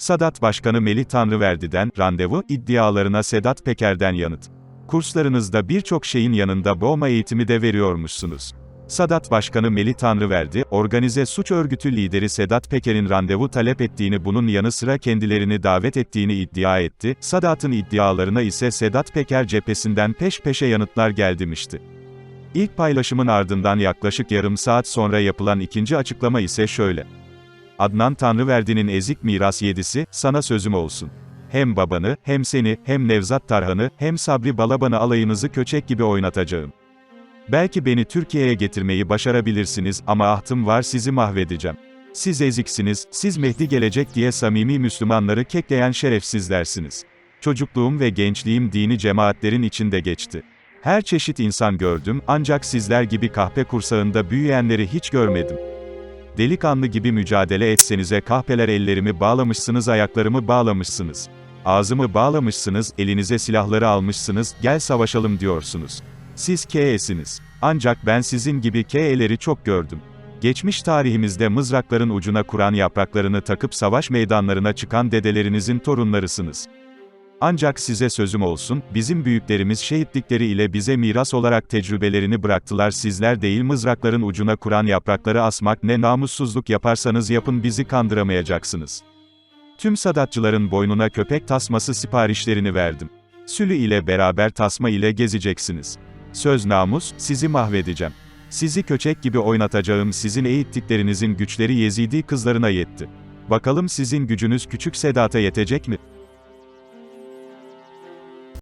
Sadat Başkanı Melih Tanrıverdi'den, randevu, iddialarına Sedat Peker'den yanıt. Kurslarınızda birçok şeyin yanında boğma eğitimi de veriyormuşsunuz. Sadat Başkanı Melih Tanrıverdi, organize suç örgütü lideri Sedat Peker'in randevu talep ettiğini bunun yanı sıra kendilerini davet ettiğini iddia etti, Sadat'ın iddialarına ise Sedat Peker cephesinden peş peşe yanıtlar geldimişti. İlk paylaşımın ardından yaklaşık yarım saat sonra yapılan ikinci açıklama ise şöyle. Adnan Tanrıverdi'nin ezik miras yedisi, sana sözüm olsun. Hem babanı, hem seni, hem Nevzat Tarhan'ı, hem Sabri Balaban'ı alayınızı köçek gibi oynatacağım. Belki beni Türkiye'ye getirmeyi başarabilirsiniz ama ahtım var sizi mahvedeceğim. Siz eziksiniz, siz Mehdi gelecek diye samimi Müslümanları kekleyen şerefsizlersiniz. Çocukluğum ve gençliğim dini cemaatlerin içinde geçti. Her çeşit insan gördüm, ancak sizler gibi kahpe kursağında büyüyenleri hiç görmedim. Delikanlı gibi mücadele etsenize kahpeler ellerimi bağlamışsınız ayaklarımı bağlamışsınız. Ağzımı bağlamışsınız, elinize silahları almışsınız, gel savaşalım diyorsunuz. Siz KE'siniz. Ancak ben sizin gibi KE'leri çok gördüm. Geçmiş tarihimizde mızrakların ucuna Kur'an yapraklarını takıp savaş meydanlarına çıkan dedelerinizin torunlarısınız. Ancak size sözüm olsun, bizim büyüklerimiz şehitlikleri ile bize miras olarak tecrübelerini bıraktılar sizler değil mızrakların ucuna Kur'an yaprakları asmak ne namussuzluk yaparsanız yapın bizi kandıramayacaksınız. Tüm sadatçıların boynuna köpek tasması siparişlerini verdim. Sülü ile beraber tasma ile gezeceksiniz. Söz namus, sizi mahvedeceğim. Sizi köçek gibi oynatacağım sizin eğittiklerinizin güçleri Yezidi kızlarına yetti. Bakalım sizin gücünüz küçük Sedat'a yetecek mi?